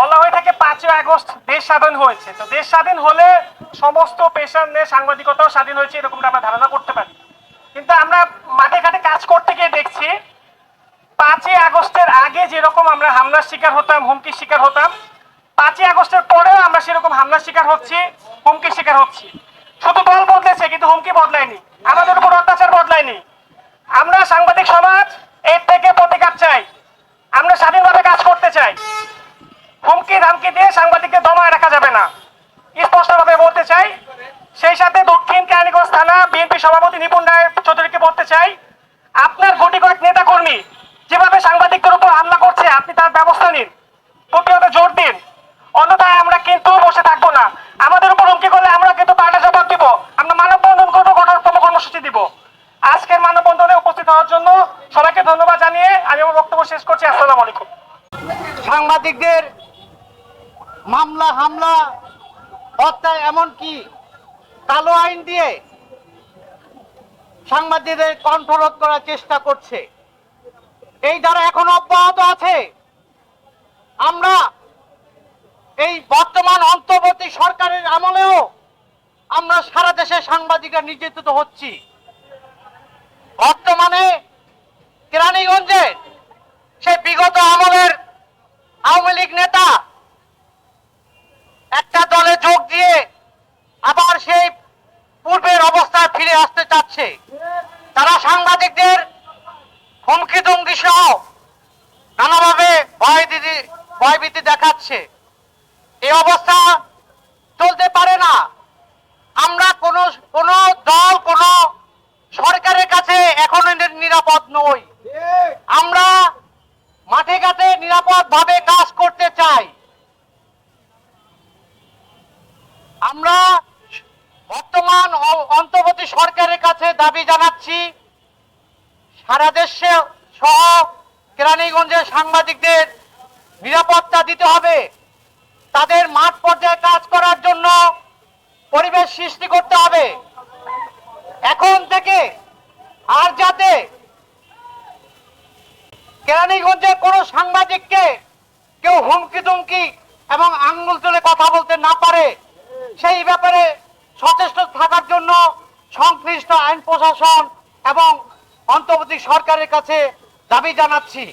বলা হয়ে থাকে পাঁচই আগস্ট দেশ স্বাধীন হয়েছে। তো দেশ স্বাধীন হলে সমস্ত পেশার নিয়ে সাংবাদিকতাও স্বাধীন হয়েছে, এরকমটা আমরা ধারণা করতে পারি। কিন্তু আমরা মাঠে ঘাটে কাজ করতে গিয়ে দেখছি, পাঁচই আগস্টের আগে যেরকম আমরা হামলার শিকার হতাম, হুমকির শিকার হতাম, পাঁচই আগস্টের পরেও আমরা সেরকম হামলার শিকার হচ্ছি, হুমকির শিকার হচ্ছি। শুধু দল বদলেছে, কিন্তু হুমকি বদলায়নি। আমাদের উপর অত্যাচার বদলায়নি। আমরা সাংবাদিক সমাজ এর থেকে প্রতিকার চাই আমরা স্বাধীনভাবে কাজ করতে চাই দিয়ে সাংবাদিকদের দমায় রাখা যাবে না। স্পষ্টভাবে বলতে চাই, সেই সাথে দক্ষিণ কেরানীগঞ্জ থানা বিএনপি সভাপতি নিপুণ রায় চৌধুরীকে বলতে চাই, আপনার গুটি কয়েক নেতা কর্মী যেভাবে সাংবাদিকদের উপর হামলা করছে, আপনি তার ব্যবস্থা নিন। প্রতিহত জোর দিন। অন্যথায় আমরা কিন্তু বসে থাকব না। আমাদের উপর হুমকি করলে আমরা কিন্তু পাল্টা জবাব দিব। আমরা মানববন্ধন করব কঠোরতম কর্মসূচি দিব। আজকের মানববন্ধনে উপস্থিত হওয়ার জন্য সবাইকে ধন্যবাদ জানিয়ে আমি আমার বক্তব্য শেষ করছি। আসসালামু আলাইকুম। সাংবাদিকদের মামলা, হামলা, হত্যা এমনকি কালো আইন দিয়ে সাংবাদিকদের কণ্ঠরোধ করার চেষ্টা করছে। এই দ্বারা এখন অব্যাহত আছে, আমরা এই বর্তমান অন্তর্বর্তী সরকারের আমলেও আমরা সারা দেশে সাংবাদিকরা নির্যাতিত হচ্ছি। বর্তমানে কেরানীগঞ্জে সে বিগত আমলের আওয়ামী লীগ নেতা একটা দলে যোগ দিয়ে আবার সেই পূর্বের অবস্থায় ফিরে আসতে চাচ্ছে। তারা সাংবাদিকদের হুমকি দুমকি সহ নানাভাবে ভয় দিদি, ভয়ভীতি দেখাচ্ছে। এই অবস্থা চলতে পারে না। আমরা কোন কোন দল, কোন সরকারের কাছে এখন নিরাপদ নই আমরা মাঠে ঘাটে নিরাপদ ভাবে কাজ করতে চাই আমরা বর্তমান অন্তর্বর্তী সরকারের কাছে দাবি জানাচ্ছি, সারা দেশে সহ কেরানীগঞ্জের সাংবাদিকদের নিরাপত্তা দিতে হবে। তাদের মাঠ পর্যায়ে কাজ করার জন্য পরিবেশ সৃষ্টি করতে হবে। এখন থেকে আর যাতে কেরানীগঞ্জের কোন সাংবাদিককে কেউ হুমকি দুমকি এবং আঙ্গুল তুলে কথা বলতে না পারে সেই ব্যাপারে সচেষ্ট থাকার জন্য সংশ্লিষ্ট আইন প্রশাসন এবং অন্তর্বর্তী সরকারের কাছে দাবি জানাচ্ছি।